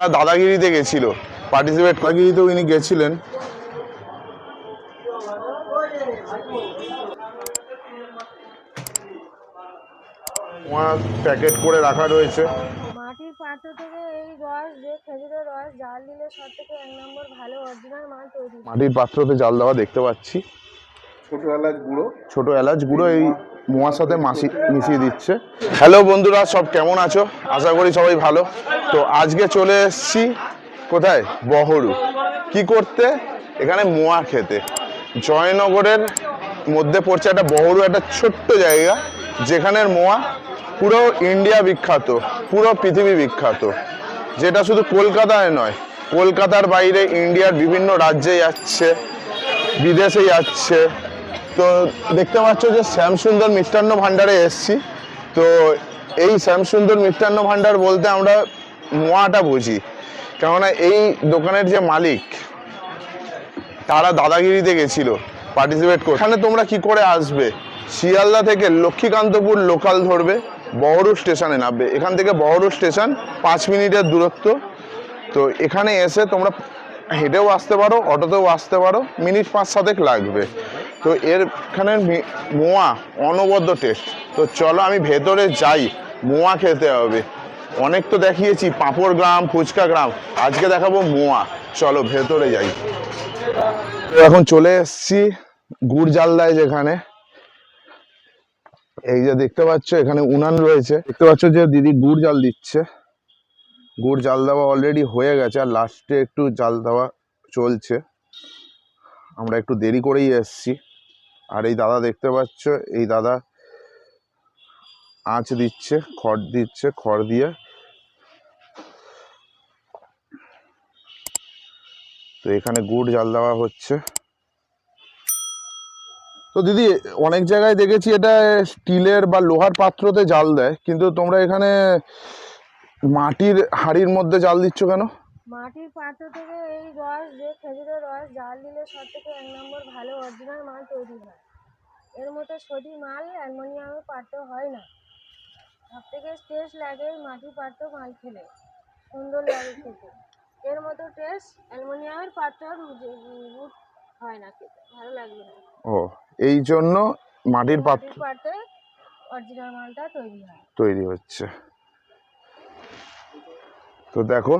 তারা দাদাগিরিতে গেছিল। পার্টিসিপেট দাদাগিরিতে উনি গেছিলেন। প্যাকেট করে রাখা রয়েছে। মাটির পাত্র থেকে এই রস যে খেজুরের রস জাল দিলে সব থেকে এক নম্বর ভালো অরিজিনাল মাল তৈরি। মাটির পাত্রতে জাল দেওয়া দেখতে পাচ্ছি। ছোট এলাচ গুঁড়ো। ছোট এলাচ গুঁড়ো এই মোয়ার সাথে মাসি মিশিয়ে দিচ্ছে। হ্যালো বন্ধুরা সব কেমন আছো? আশা করি সবাই ভালো। তো আজকে চলে এসছি কোথায়? বহরু। কি করতে? এখানে মোয়া খেতে। জয়নগরের মধ্যে পড়ছে একটা বহরু একটা ছোট্ট জায়গা যেখানের মোয়া পুরো ইন্ডিয়া বিখ্যাত পুরো পৃথিবী বিখ্যাত। যেটা শুধু কলকাতায় নয় কলকাতার বাইরে ইন্ডিয়ার বিভিন্ন রাজ্যে যাচ্ছে বিদেশে যাচ্ছে তো দেখতে পাচ্ছ যে শ্যামসুন্দর মিষ্টান্ন ভাণ্ডারে এসছি। তো এই শ্যামসুন্দর মিষ্টান্ন ভাণ্ডার বলতে আমরা মোয়াটা বুঝি। কেননা এই দোকানের যে মালিক, তারা দাদাগিরিতে গেছিল পার্টিসিপেট করে এখানে তোমরা কি করে আসবে? শিয়ালদা থেকে লক্ষ্মীকান্তপুর লোকাল ধরবে, বহরু স্টেশনে নামবে। এখান থেকে বহরু স্টেশন পাঁচ মিনিটের দূরত্ব। তো এখানে এসে তোমরা হেঁটেও আসতে পারো, অটোতেও আসতে পারো, মিনিট পাঁচ সাতেক লাগবে। তো এর এখানের মোয়া, অনবদ্য টেস্ট তো চলো আমি ভেতরে যাই, মোয়া খেতে হবে। অনেক তো দেখিয়েছি, পাঁপড় গ্রাম, ফুচকা গ্রাম, আজকে দেখাবো মোয়া। চলো ভেতরে যাই। এখন চলে এসছি গুড় জালদায় যেখানে। এই যে দেখতে পাচ্ছ, এখানে উনান রয়েছে। দেখতে পাচ্ছ যে দিদি গুড় জাল দিচ্ছে। গুড় জাল দেওয়া অলরেডি হয়ে গেছে, আর লাস্টে একটু জাল দেওয়া চলছে। আমরা একটু দেরি করেই এসেছি। আর এই দাদা দেখতে পাচ্ছ, এই দাদা আঁচ দিচ্ছে, খড় দিচ্ছে, খড় দিয়ে। তো এখানে গুড় জাল দেওয়া হচ্ছে। তো দিদি, অনেক জায়গায় দেখেছি এটা স্টিলের বা লোহার পাত্রতে জাল দেয়, কিন্তু তোমরা এখানে মাটির হাঁড়ির মধ্যে জাল দিচ্ছ কেন? মাটির পাত্র থেকে এই রস যে খেজুরের রস জাল দিলে সব থেকে এক নম্বর ভালো অরিজিনাল মাল তৈরি হয়। এর মতো সদি মাল অ্যালমোনিয়ামের পাত্র হয় না। সব থেকে টেস্ট লাগে মাটির পাত্র মাল খেলে সুন্দর লাগে খেতে। এর মতো টেস্ট অ্যালমোনিয়ামের পাত্র হয় না খেতে ভালো লাগবে না। ও এই জন্য মাটির পাত্র পাত্রে অরিজিনাল মালটা তৈরি হয়। তৈরি হচ্ছে। তো দেখো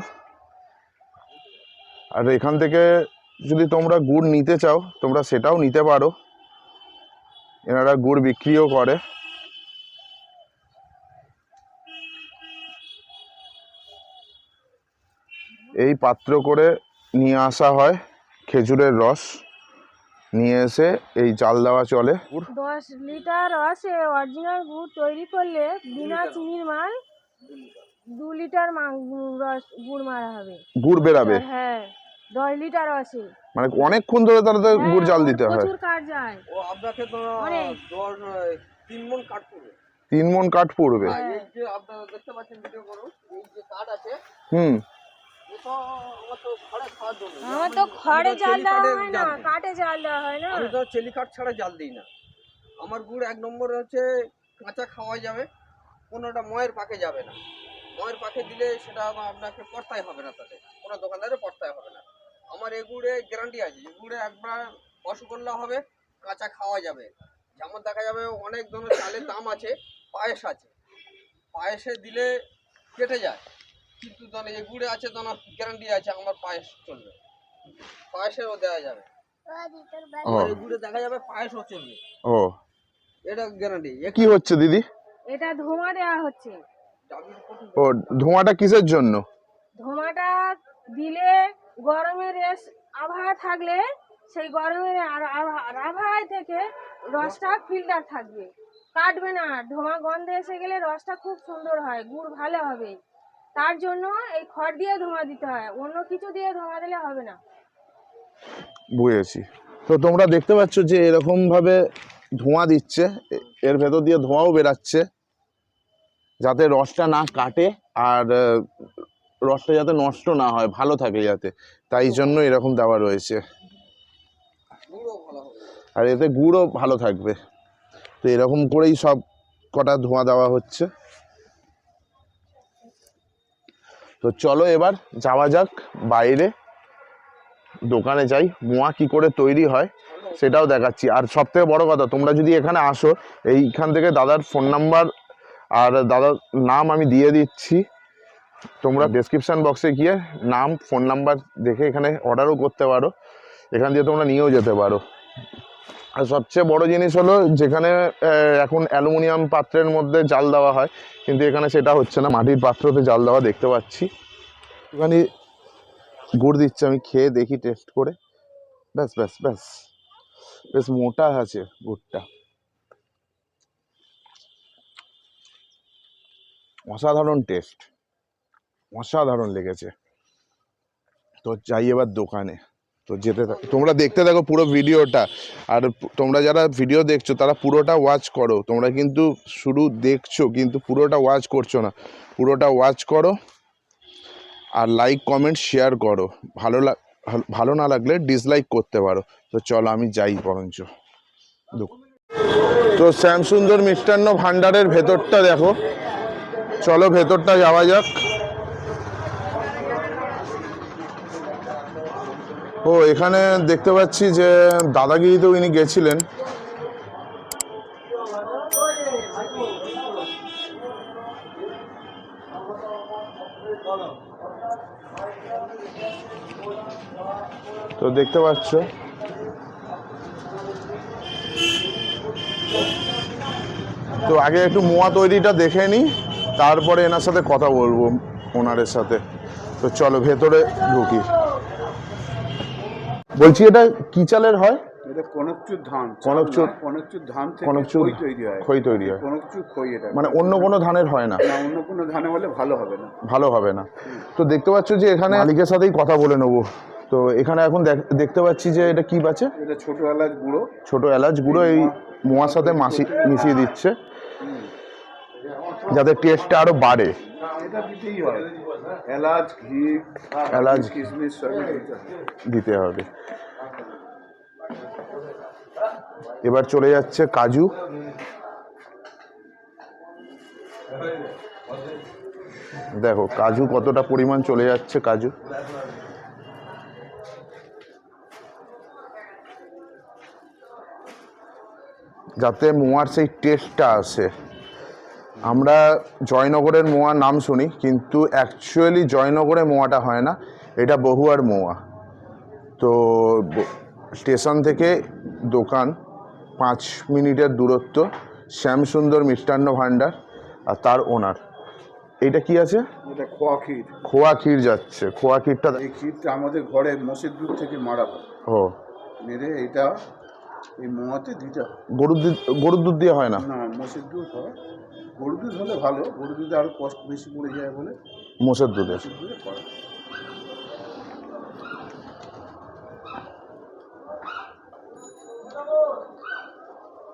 আর এখান থেকে যদি তোমরা গুড় নিতে চাও তোমরা সেটাও নিতে পারো। এনারা গুড় বিক্রিও করে। এই পাত্র করে নিয়ে আসা হয় খেজুরের রস। নিয়ে এসে এই চাল দেওয়া চলে। দশ লিটার রসে অরিজিনাল গুড় তৈরি করলে বিনা চিনির মাল দু লিটার রস গুড় মারা হবে। গুড় বেরাবে? হ্যাঁ দশ লিটার রসে। মানে অনেকক্ষণ ধরে তারা তো গুড় জাল হ্যাঁ, দিতে হয়। প্রচুর কাঠ যায়। ও আপনাকে তো তিন মন কাঠ পড়বে। তিন মন কাঠ পড়বে। এই যে আপনারা দেখতে পাচ্ছেন ভিডিও করুন এই যে কাঠ আছে হুম। আমার তো খড়ে খাওয়ার জন্য। আমার তো খড়ে আমি তো জাল দেওয়া হয় না কাঠে জাল কাঠে জাল দেওয়া হয় না। আমি তো চেলি কাঠ ছাড়া জাল দিই না। আমার গুড় এক নম্বর হচ্ছে কাঁচা খাওয়া যাবে কোনোটা ময়ের পাকে যাবে না। ময়ের পাকে দিলে সেটা আপনাকে পড়তাই হবে না তাতে। কোনো দোকানদারে পড়তাই হবে না। আমার এই গুড়ে গ্যারান্টি আছে। এই গুড়ে একবার রসগোল্লা হবে কাঁচা খাওয়া যাবে। যেমন দেখা যাবে অনেক ধরনের চালের দাম আছে পায়েস আছে। পায়েসে দিলে কেটে যায়। কিন্তু ধরুন এই গুড়ে আছে তো গ্যারান্টি আছে আমার পায়েস চলবে। পায়েসেও দেওয়া যাবে। আর গুড়ে দেখা যাবে পায়েসও চলবে। ও। এটা গ্যারান্টি কি হচ্ছে দিদি? এটা ধোঁয়া দেওয়া হচ্ছে। ও ধোঁয়াটা কিসের জন্য? ধোঁয়াটা দিলে গরমের আবহাওয়া থাকলে সেই গরমের আর- আবহাওয়া- থেকে রসটা ফিল্টার থাকবে। কাটবে না ধোঁয়া গন্ধে এসে গেলে রসটা খুব সুন্দর হয় গুড় ভালো হবে। তার জন্য এই খড় দিয়ে ধোঁয়া দিতে হয় অন্য কিছু দিয়ে ধোঁয়া দিলে হবে না। বুঝেছি। তো তোমরা দেখতে পাচ্ছ যে এরকম ভাবে ধোঁয়া দিচ্ছে এর ভেতর দিয়ে ধোঁয়াও বেরাচ্ছে। যাতে রসটা না কাটে আর রসটা যাতে নষ্ট না হয়, ভালো থাকে যাতে। তাই জন্য এরকম দেওয়া রয়েছে। আর এতে গুড়ও ভালো থাকবে। তো এরকম করেই সব কটা ধোঁয়া দেওয়া হচ্ছে। তো চলো এবার যাওয়া যাক বাইরে। দোকানে যাই, মোয়া কি করে তৈরি হয় সেটাও দেখাচ্ছি। আর সব থেকে বড় কথা, তোমরা যদি এখানে আসো, এইখান থেকে দাদার ফোন নাম্বার আর দাদার নাম আমি দিয়ে দিচ্ছি। তোমরা ডেসক্রিপশন বক্সে গিয়ে নাম ফোন নাম্বার দেখে এখানে অর্ডারও করতে পারো। এখান দিয়ে তোমরা নিয়েও যেতে পারো। আর সবচেয়ে বড় জিনিস হলো যেখানে এখন অ্যালুমিনিয়াম পাত্রের মধ্যে জাল দেওয়া হয় কিন্তু এখানে সেটা হচ্ছে না। মাটির পাত্রতে জাল দেওয়া দেখতে পাচ্ছি। একটুখানি গুড় দিচ্ছে আমি খেয়ে দেখি টেস্ট করে। ব্যাস ব্যাস ব্যাস। বেশ মোটা আছে গুড়টা। অসাধারণ টেস্ট। অসাধারণ লেগেছে। তো যাই এবার দোকানে। তো যেতে তোমরা দেখতে থাকো পুরো ভিডিওটা। আর তোমরা যারা ভিডিও দেখছ, তারা পুরোটা ওয়াচ করো। তোমরা কিন্তু শুরু দেখছ, কিন্তু পুরোটা ওয়াচ করছ না। পুরোটা ওয়াচ করো আর লাইক কমেন্ট শেয়ার করো। ভালো লাগ ভালো না লাগলে ডিসলাইক করতে পারো। তো চলো আমি যাই বরঞ্চ। তো শ্যামসুন্দর মিষ্টান্ন ভাণ্ডারের ভেতরটা দেখো। চলো ভেতরটা যাওয়া যাক। ও, এখানে দেখতে পাচ্ছি যে দাদাগিরিতেও ইনি গেছিলেন। তো দেখতে পাচ্ছ। তো আগে একটু মোয়া তৈরিটা দেখে নিই তারপরে এনার সাথে কথা বলব ওনারের সাথে। তো চলো ভেতরে ঢুকি। বলছি এটা কি চালের হয়? এটা কনকচুর ধান। কনকচুর- কনকচুর ধান থেকে খই তৈরি হয়। খই তৈরি হয়। কনকচুর খই এটা। মানে অন্য কোনো ধানের হয় না? অন্য কোনো ধানে হলে ভালো হবে না। ভালো হবে না। তো দেখতে পাচ্ছ যে এখানে মালিকের সাথেই কথা বলে নেব। তো এখানে এখন দেখ- দেখতে পাচ্ছি যে এটা কি বাছে? এটা ছোট এলাচ গুঁড়ো। ছোট এলাচ গুঁড়ো এই মোয়ার সাথে মাসি মিশিয়ে দিচ্ছে। যাতে টেস্টটা আরও বাড়ে। এটা দিতেই হয়। এলাচ ঘি এলাচ, কিশমিশ সবই দিতে দিতে হবে। এবার চলে যাচ্ছে কাজু। দেখো কাজু কতটা পরিমাণ চলে যাচ্ছে কাজু। যাতে মোয়ার সেই টেস্টটা আসে। আমরা জয়নগরের মোয়ার নাম শুনি কিন্তু অ্যাকচুয়ালি জয়নগরে মোয়াটা হয় না এটা বহুয়ার মোয়া। তো স্টেশন থেকে দোকান পাঁচ মিনিটের দূরত্ব শ্যামসুন্দর মিষ্টান্ন ভাণ্ডার আর তার ওনার। এটা কি আছে? এটা খোয়া ক্ষীর। খোয়া ক্ষীর যাচ্ছে খোয়া ক্ষীরটা এই ক্ষীরটা আমাদের ঘরে দুধ থেকে মারা হয় ও। মেরে এটা এই মোয়াতে দিতে হয়। গরুর দুধ গরুর দুধ দিয়ে হয় না? না মোষের দুধ হয়। গরু দুধ হলে ভালো গরু দুধে আরও কষ্ট বেশি পড়ে যায় বলে মোষের দুধে করা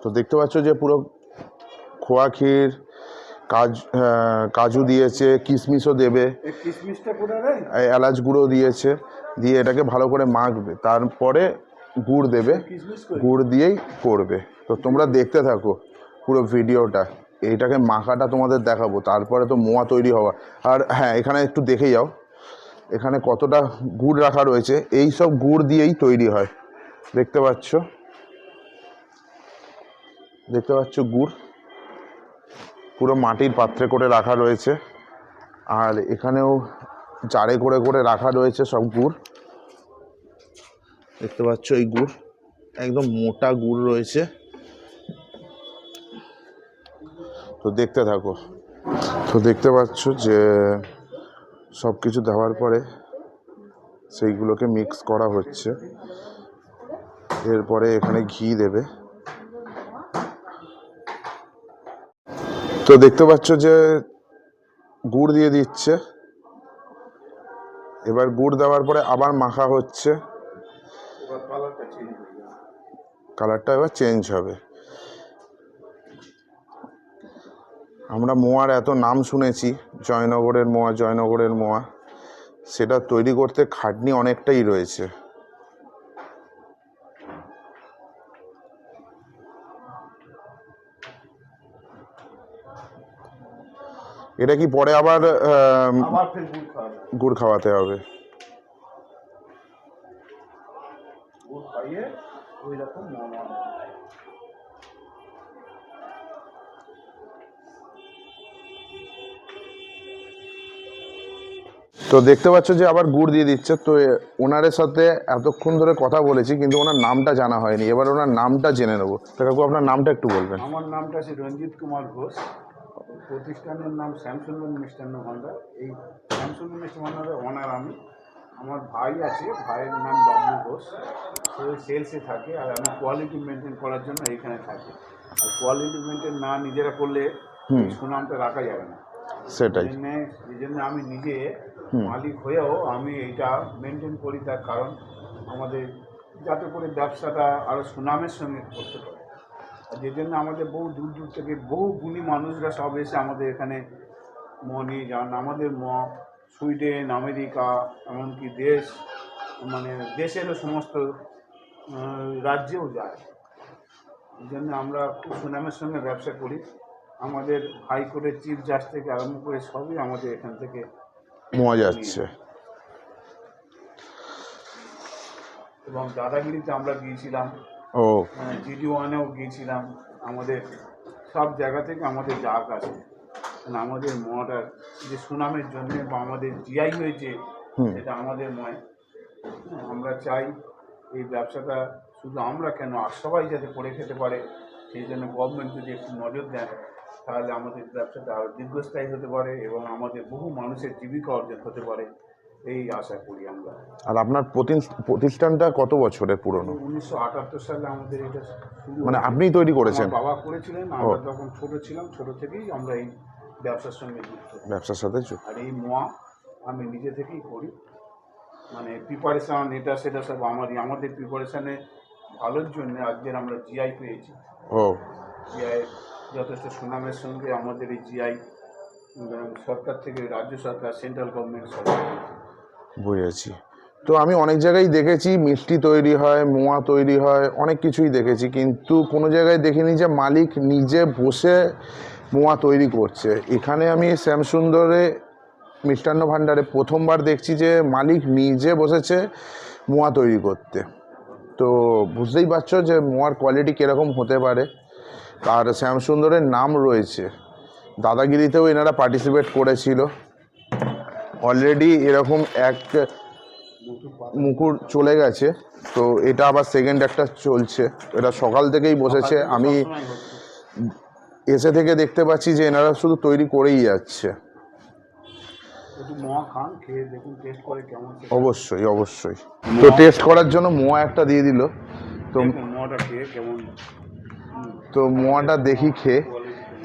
তো দেখতে পাচ্ছ যে পুরো খোয়া ক্ষীর কাজ আহ, কাজু দিয়েছে কিশমিশও দেবে। এলাচ গুঁড়ো দিয়েছে দিয়ে এটাকে ভালো করে মাখবে। তারপরে গুড় দেবে, গুড় দিয়েই করবে। তো তোমরা দেখতে থাকো পুরো ভিডিওটা। এইটাকে মাখাটা তোমাদের দেখাবো, তারপরে তো মোয়া তৈরি হওয়া। আর হ্যাঁ এখানে একটু দেখে যাও। এখানে কতটা গুড় রাখা রয়েছে, এই সব গুড় দিয়েই তৈরি হয়। দেখতে পাচ্ছ? দেখতে পাচ্ছ গুড়? পুরো মাটির পাত্রে করে রাখা রয়েছে। আর এখানেও জারে করে করে রাখা রয়েছে সব গুড়। দেখতে পাচ্ছ এই গুড়। একদম মোটা গুড় রয়েছে। তো দেখতে থাকো। তো দেখতে পাচ্ছ যে সব কিছু দেওয়ার পরে সেইগুলোকে মিক্স করা হচ্ছে। এরপরে এখানে ঘি দেবে। তো দেখতে পাচ্ছ যে গুড় দিয়ে দিচ্ছে। এবার গুড় দেওয়ার পরে আবার মাখা হচ্ছে। কালারটা এবার চেঞ্জ হবে। আমরা মোয়ার এত নাম শুনেছি জয়নগরের মোয়া জয়নগরের মোয়া। সেটা তৈরি করতে খাটনি অনেকটাই রয়েছে। এটা কি পরে আবার গুড় খাওয়াতে হবে? গুড় খাইয়ে ওই রকম বানানো তো দেখতে পাচ্ছ যে আবার গুড় দিয়ে দিচ্ছে। তো ওনারের সাথে এতক্ষণ ধরে কথা বলেছি কিন্তু ওনার নামটা জানা হয়নি। এবার ওনার নামটা জেনে নেব। তো কাকু আপনার নামটা একটু বলবেন। আমার নামটা আছে রঞ্জিত কুমার ঘোষ। প্রতিষ্ঠানের নাম শ্যামসুন্দর মিষ্টান্ন ভাণ্ডার এই শ্যামসুন্দর মিষ্টান্ন ভাণ্ডারের ওনার আমি। আমার ভাই আছে ভাইয়ের নাম বাবলু ঘোষ। সেলসে থাকে আর আমি কোয়ালিটি মেনটেন করার জন্য এইখানে থাকি। আর কোয়ালিটি মেনটেন না নিজেরা করলে সুনামটা রাখা যাবে না। সেটাই। এই জন্য আমি নিজে মালিক হয়েও আমি এইটা মেনটেন করি তার কারণ আমাদের যাতে করে ব্যবসাটা আরও সুনামের সঙ্গে করতে পারে। আর যে জন্য আমাদের বহু দূর দূর থেকে বহু গুণী মানুষরা সব এসে আমাদের এখানে ম নিয়ে যান। আমাদের ম সুইডেন আমেরিকা এমনকি দেশ মানে দেশেরও সমস্ত রাজ্যেও যায়। এই জন্য আমরা খুব সুনামের সঙ্গে ব্যবসা করি। আমাদের হাইকোর্টের চিফ জাজ থেকে আরম্ভ করে সবই আমাদের এখান থেকে মোয়া যাচ্ছে। এবং দাদাগিরিতে আমরা গিয়েছিলাম। ও। জিডি ওয়ানেও গিয়েছিলাম। আমাদের সব জায়গা থেকে আমাদের ডাক আছে কারণ আমাদের মহাটার যে সুনামের জন্য বা আমাদের জিআই হয়েছে। সেটা আমাদের নয় আমরা চাই এই ব্যবসাটা শুধু আমরা কেন আর সবাই যাতে করে খেতে পারে সেই জন্য গভর্নমেন্ট যদি একটু নজর দেন তাহলে আমাদের ব্যবসাটা আরও দীর্ঘস্থায়ী হতে পারে এবং আমাদের বহু মানুষের জীবিকা অর্জন হতে পারে এই আশা করি আমরা। আর আপনার প্রতিষ্ঠানটা কত বছরের পুরনো? উনিশশো আটাত্তর সালে আমাদের এটা মানে। আপনিই তৈরি করেছেন? বাবা করেছিলেন আমরা যখন ছোট ছিলাম ছোট থেকেই আমরা এই ব্যবসার সঙ্গে যুক্ত। ব্যবসার সাথে আর এই মোয়া আমি নিজে থেকেই করি। মানে প্রিপারেশান এটা সেটা সব আমারই। আমাদের প্রিপারেশানে ভালোর জন্য আজকের আমরা জিআই পেয়েছি। ও। জিআই যথেষ্ট সুনামের সঙ্গে আমাদের এই জিআই সরকার থেকে রাজ্য সরকার সেন্ট্রাল গভর্নমেন্ট সরকার বুঝেছি। তো আমি অনেক জায়গায় দেখেছি মিষ্টি তৈরি হয় মোয়া তৈরি হয় অনেক কিছুই দেখেছি। কিন্তু কোনো জায়গায় দেখিনি যে মালিক নিজে বসে মোয়া তৈরি করছে। এখানে আমি শ্যামসুন্দরে মিষ্টান্ন ভাণ্ডারে প্রথমবার দেখছি যে মালিক নিজে বসেছে মোয়া তৈরি করতে। তো বুঝতেই পারছ যে মোয়ার কোয়ালিটি কীরকম হতে পারে। আর শ্যামসুন্দরের নাম রয়েছে। দাদাগিরিতেও এনারা পার্টিসিপেট করেছিল। অলরেডি এরকম এক মুকুর চলে গেছে। তো এটা আবার সেকেন্ড একটা চলছে। এটা সকাল থেকেই বসেছে। আমি এসে থেকে দেখতে পাচ্ছি যে এনারা শুধু তৈরি করেই যাচ্ছে একটু মোয়া খান খেয়ে দেখুন টেস্ট করে কেমন সেটা। অবশ্যই অবশ্যই। তো টেস্ট করার জন্য মোয়া একটা দিয়ে দিল। তো তো মোয়াটা দেখি খেয়ে।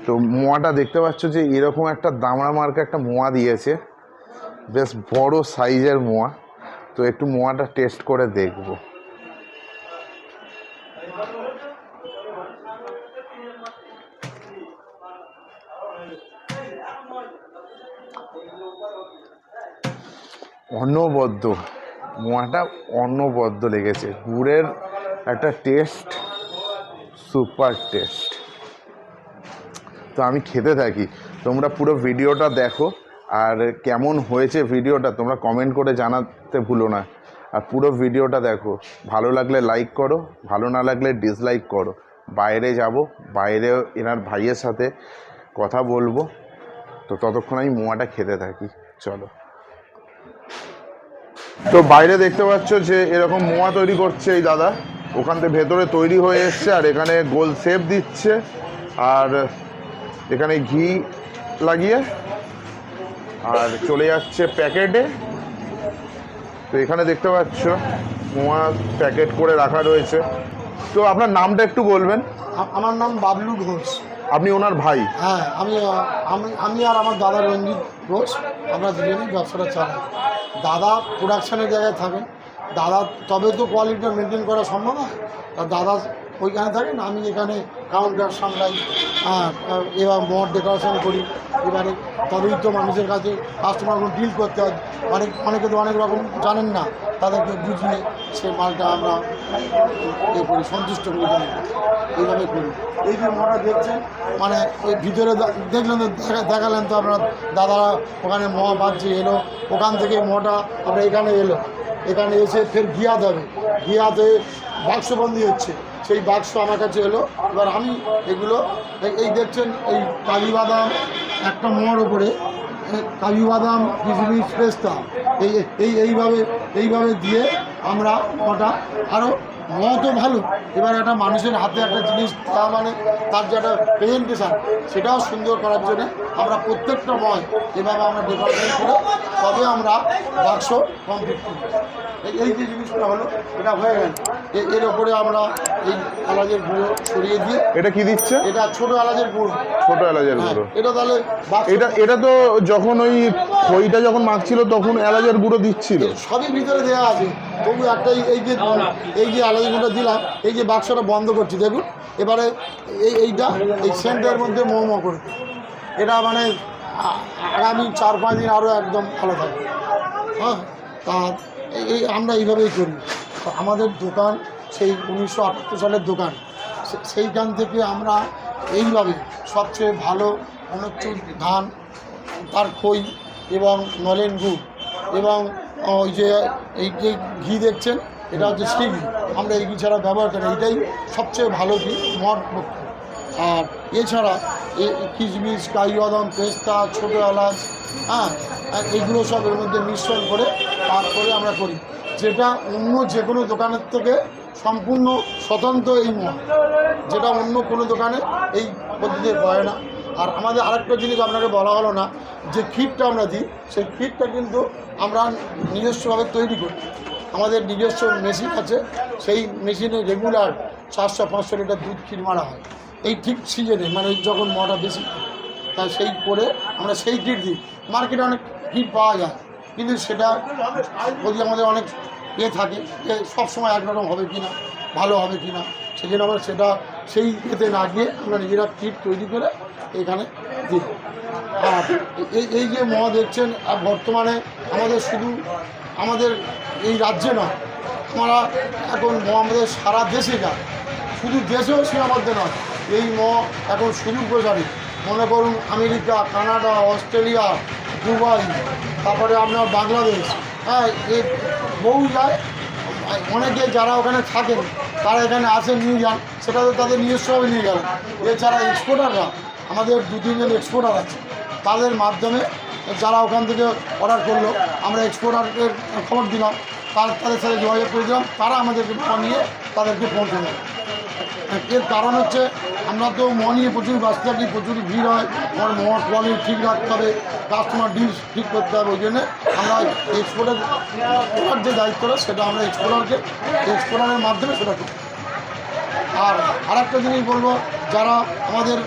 তো মোয়াটা দেখতে পাচ্ছ যে এরকম একটা দামড়া মার্কা একটা মোয়া দিয়েছে। বেশ বড় সাইজের মোয়া। তো একটু মোয়াটা টেস্ট করে দেখব। অন্নবদ্য মোয়াটা অন্নবদ্য লেগেছে। গুড়ের একটা টেস্ট, সুপার টেস্ট। তো আমি খেতে থাকি। তোমরা পুরো ভিডিওটা দেখো, আর কেমন হয়েছে ভিডিওটা তোমরা কমেন্ট করে জানাতে ভুলো না। আর পুরো ভিডিওটা দেখো। ভালো লাগলে লাইক করো, ভালো না লাগলে ডিসলাইক করো। বাইরে যাব, বাইরে এনার ভাইয়ের সাথে কথা বলব। তো ততক্ষণ আমি মোয়াটা খেতে থাকি। চলো। তো বাইরে দেখতে পাচ্ছ যে এরকম মোয়া তৈরি করছে এই দাদা। ওখান থেকে ভেতরে তৈরি হয়ে এসছে আর এখানে গোল শেপ দিচ্ছে। আর এখানে ঘি লাগিয়ে আর চলে যাচ্ছে প্যাকেটে। তো এখানে দেখতে পাচ্ছ মোয়া প্যাকেট করে রাখা রয়েছে। তো আপনার নামটা একটু বলবেন। আমার নাম বাবলু ঘোষ। আপনি ওনার ভাই? হ্যাঁ আমি আমি আমি আর আমার দাদা রঞ্জিত ঘোষ আমরা দুজনেই ব্যবসাটা চালাই। দাদা প্রোডাকশানের জায়গায় থাকেন। দাদা তবে তো কোয়ালিটিটা মেনটেন করা সম্ভব হয় আর দাদা ওইখানে থাকেন, আমি এখানে কাউন্টার সামলাই এবার মঠ ডেকোরেশন করি। এবারে তো মানুষের কাছে কাস্টমারগুলো ডিল করতে হয়। অনেক, অনেকে তো অনেক রকম জানেন না, তাদেরকে বুঝিয়ে সে মালটা আমরা এ করি, সন্তুষ্ট করি তাদেরকে এইভাবে করি। এই যে মোটা দেখছেন মানে ওই ভিতরে দেখলেন তো, দেখা- দেখালেন তো আপনার দাদারা, ওখানে মহা বাঁধছে, এলো, ওখান থেকে মোটা আমরা এখানে এলো। এখানে এসে ফের ঘিয়াত হবে। ঘিয়াতে বাক্সবন্দি হচ্ছে। সেই বাক্স আমার কাছে এলো। এবার আমি এগুলো, এই- দেখছেন, এই কাজু বাদাম, একটা মোয়ার ওপরে কাজু বাদাম, কিশমিশ, পেস্তা, এই এই, এইভাবে এইভাবে দিয়ে আমরা ওটা আরও মহ তো ভালো। এবার একটা মানুষের হাতে একটা জিনিস দেওয়া মানে তার যে একটা প্রেজেন্টেশন সেটাও সুন্দর করার জন্য আমরা প্রত্যেকটা ময় এভাবে আমরা ডেকোরেশন করে তবে আমরা বাক্স কমপ্লিট করি। এই- যে জিনিসটা হলো, এটা হয়ে গেল এর ওপরে আমরা এই এলাচের গুঁড়ো দিয়ে। এটা কি দিচ্ছে? এটা ছোট এলাচের গুঁড়ো। ছোট এলাচের হ্যাঁ, গুঁড়ো। এটা তাহলে এটা এটা তো যখন ওই খইটা যখন মাখছিল তখন এলাচের গুঁড়ো দিচ্ছিল। সবই ভিতরে দেওয়া আছে। তবু একটা এই- যে এই যে আলাদাগুলো দিলাম এই যে বাক্সটা বন্ধ করছি দেখুন। এবারে এই এইটা এই সেন্টারের মধ্যে মোমো করে এটা মানে আগামী চার পাঁচ দিন আরও একদম ভালো থাকবে। হ্যাঁ তা এই- এই আমরা এইভাবেই করি। আমাদের দোকান সেই উনিশশো আটাত্তর সালের দোকান। সেইখান থেকে আমরা এইভাবে সবচেয়ে ভালো অনেকচুর ধান, তার খই এবং নলেন গুড় এবং ওই যে এই যে ঘি দেখছেন, এটা হচ্ছে ঘি। আমরা এই ঘি ছাড়া ব্যবহার করি এটাই সবচেয়ে ভালো ঘি পক্ষে। আর এছাড়া কিশমিশ কাই বাদাম পেস্তা, ছোটো এলাচ হ্যাঁ এগুলো সব এর মধ্যে মিশ্রণ করে তারপরে আমরা করি। যেটা অন্য যে কোনো দোকানের থেকে সম্পূর্ণ স্বতন্ত্র এই মদ যেটা অন্য কোনো দোকানে এই পদ্ধতিতে হয় না। আর আমাদের আরেকটা জিনিস আপনাকে বলা হলো না, যে ক্ষীরটা আমরা দিই, সেই ক্ষীরটা কিন্তু আমরা নিজস্বভাবে তৈরি করি। আমাদের নিজস্ব মেশিন আছে, সেই মেশিনে রেগুলার চারশো, পাঁচশো লিটার দুধ ক্ষীর মারা হয়। এই ঠিক সিজনে মানে যখন মটা বেশি থাকে। তা সেই করে আমরা সেই ক্ষীর দিই। মার্কেটে অনেক ক্ষীর পাওয়া যায়, কিন্তু সেটা যদি আমাদের অনেক ইয়ে থাকে যে সবসময় একরকম হবে কি না, ভালো হবে কি না। জন্য আমরা সেটা সেই ইয়েতে না গিয়ে আমরা নিজেরা কিট তৈরি করে এখানে দিই। আর এই এই যে মহা দেখছেন, আর বর্তমানে আমাদের শুধু আমাদের এই রাজ্যে নয়, আমরা এখন ম আমাদের সারা দেশে যায় শুধু দেশেও সীমাবদ্ধ নয়, এই ম এখন সুদূর প্রচারী মনে করুন আমেরিকা, কানাডা, অস্ট্রেলিয়া, দুবাই, তারপরে আপনার বাংলাদেশ। হ্যাঁ এই বহু যায়। অনেকে যারা ওখানে থাকেন, তারা এখানে আসেন নিয়ে যান সেটা তো তাদের নিজস্বভাবে নিয়ে গেল। এছাড়া এক্সপোর্টাররা আমাদের দু, তিনজন এক্সপোর্টার আছে। তাদের মাধ্যমে যারা ওখান থেকে অর্ডার করল, আমরা এক্সপোর্টারের খবর দিলাম। তার, তাদের সাথে যোগাযোগ করে দিলাম। তারা আমাদেরকে নিয়ে তাদেরকে পৌঁছে দেয়। এর কারণ হচ্ছে আমরা তো ম নিয়ে প্রচুর ব্যস্ত থাকি, প্রচুর ভিড় হয় আমার মর কোয়ালিটি ঠিক রাখতে হবে কাস্টমার ডিল ঠিক করতে হবে, ওই জন্যে আমরা এক্সপোর্টের করার যে দায়িত্বটা সেটা আমরা এক্সপোর্টারকে এক্সপোর্টারের মাধ্যমে সেটা করি আর আরেকটা জিনিস বলব, যারা আমাদের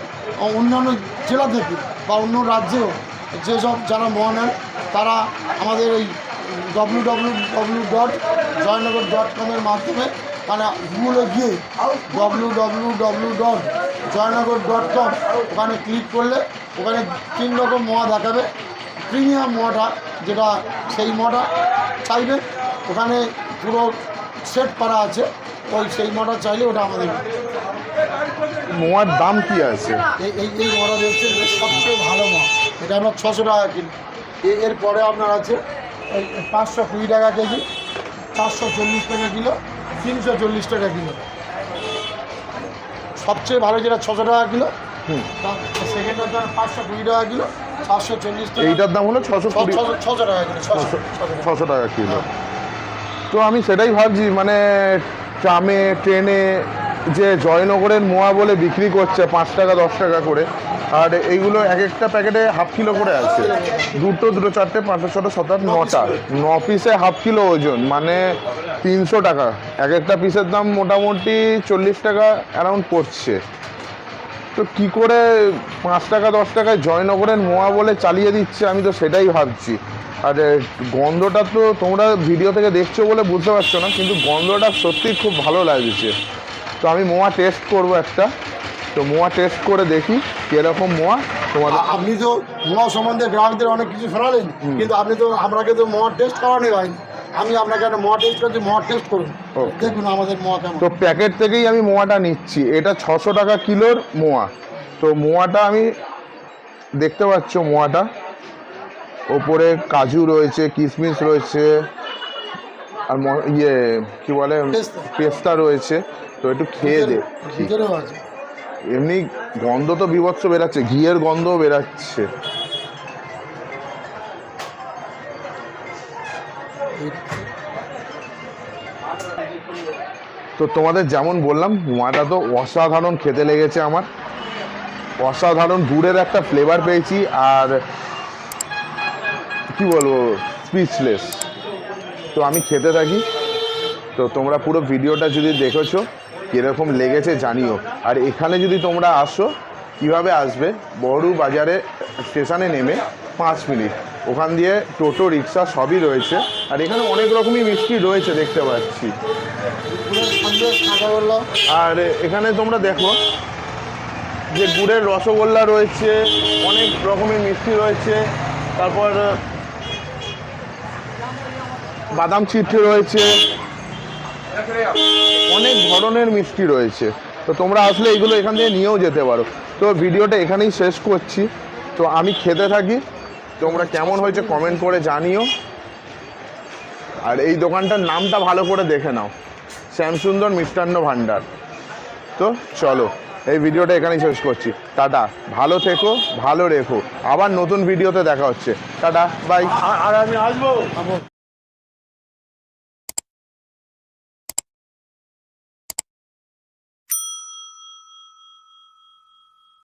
অন্যান্য জেলা থেকে বা অন্য রাজ্যেও যেসব যারা মহা নেন তারা আমাদের এই W W W dot Joynagar dot কমের মাধ্যমে মানে গুগলে গিয়ে W W W dot Joynagar dot com ওখানে ক্লিক করলে ওখানে তিন রকম মোয়া দেখাবে। প্রিমিয়াম মোয়াটা যেটা সেই মোয়াটা চাইবে। ওখানে পুরো সেট করা আছে। ওই সেই মোটা চাইলে ওটা আমাদের মোয়ার দাম কি আছে? এই এই এই মোটা দেখছেন সবচেয়ে ভালো মোয়া। এটা আমরা ছশো টাকা কিনি এ- এরপরে আপনার আছে পাঁচশো কুড়ি টাকা কেজি চারশো চল্লিশ টাকা কিলো। তিনশো চল্লিশ টাকা কিলো। সবচেয়ে ভালো যেটা ছশো টাকা কিলো সেকেন্ড হচ্ছে পাঁচশো কুড়ি টাকা কিলো চারশো চল্লিশ টাকা। এইটার দাম হলো ছশো ছশো টাকা কিলো। ছশো টাকা। কিলো। তো আমি সেটাই ভাবছি মানে ট্রামে ট্রেনে যে জয়নগরের মোয়া বলে বিক্রি করছে পাঁচ টাকা দশ টাকা করে আর এইগুলো এক একটা প্যাকেটে হাফ কিলো করে আছে। দুটো দুটো চারটে পাঁচটা ছটা সাত আট নটা। ন পিসে হাফ কিলো ওজন মানে তিনশো টাকা। এক একটা পিসের দাম মোটামুটি চল্লিশ টাকা অ্যারাউন্ড পড়ছে। তো কি করে পাঁচ টাকা দশ টাকায় জয়নগরের মোয়া বলে চালিয়ে দিচ্ছে আমি তো সেটাই ভাবছি। আর গন্ধটা তো তোমরা ভিডিও থেকে দেখছ বলে বুঝতে পারছ না কিন্তু গন্ধটা সত্যিই খুব ভালো লাগছে। তো আমি মোয়া টেস্ট করব একটা। তো মোয়া টেস্ট করে দেখি কীরকম মোয়া। তোমাদের আপনি তো মোয়া সম্বন্ধে গ্রাহকদের অনেক কিছু শোনালেন কিন্তু আপনি তো আপনাকে তো মোয়া টেস্ট করানো হয়নি। আমি আপনাকে একটা মোয়া টেস্ট করছি মোয়া টেস্ট করুন। দেখুন আমাদের মোয়া কেমন। তো প্যাকেট থেকেই আমি মোয়াটা নিচ্ছি। এটা ছশো টাকা কিলোর মোয়া। তো মোয়াটা আমি দেখতে পাচ্ছ মোয়াটা। ওপরে কাজু রয়েছে কিশমিশ রয়েছে আর ইয়ে কি বলে? পেস্তা। রয়েছে। তো একটু খেয়ে দে এমনি গন্ধ তো বিভৎস বেরাচ্ছে ঘিয়ের গন্ধও বেরাচ্ছে তো তোমাদের যেমন বললাম মোয়াটা তো অসাধারণ খেতে লেগেছে আমার। অসাধারণ গুড়ের একটা ফ্লেভার পেয়েছি আর কি বলব স্পিচলেস তো আমি খেতে থাকি। তো তোমরা পুরো ভিডিওটা যদি দেখেছ, কীরকম লেগেছে জানিও। আর এখানে যদি তোমরা আসো, কীভাবে আসবে? বড় বাজারে স্টেশনে নেমে পাঁচ মিনিট। ওখান দিয়ে টোটো, রিক্সা সবই রয়েছে। আর এখানে অনেক রকমই মিষ্টি রয়েছে দেখতে পাচ্ছি। আর এখানে তোমরা দেখো যে গুড়ের রসগোল্লা রয়েছে, অনেক রকমের মিষ্টি রয়েছে। তারপর বাদাম চিঠি রয়েছে। অনেক ধরনের মিষ্টি রয়েছে। তো তোমরা আসলে এগুলো এখান থেকে নিয়েও যেতে পারো। তো ভিডিওটা এখানেই শেষ করছি। তো আমি খেতে থাকি। তোমরা কেমন হয়েছে কমেন্ট করে জানিও। আর এই দোকানটার নামটা ভালো করে দেখে নাও। শ্যামসুন্দর মিষ্টান্ন ভাণ্ডার। তো চলো, এই ভিডিওটা এখানেই শেষ করছি। টাটা, ভালো থেকো, ভালো রেখো। আবার নতুন ভিডিওতে দেখা হচ্ছে। টাটা বাই আবো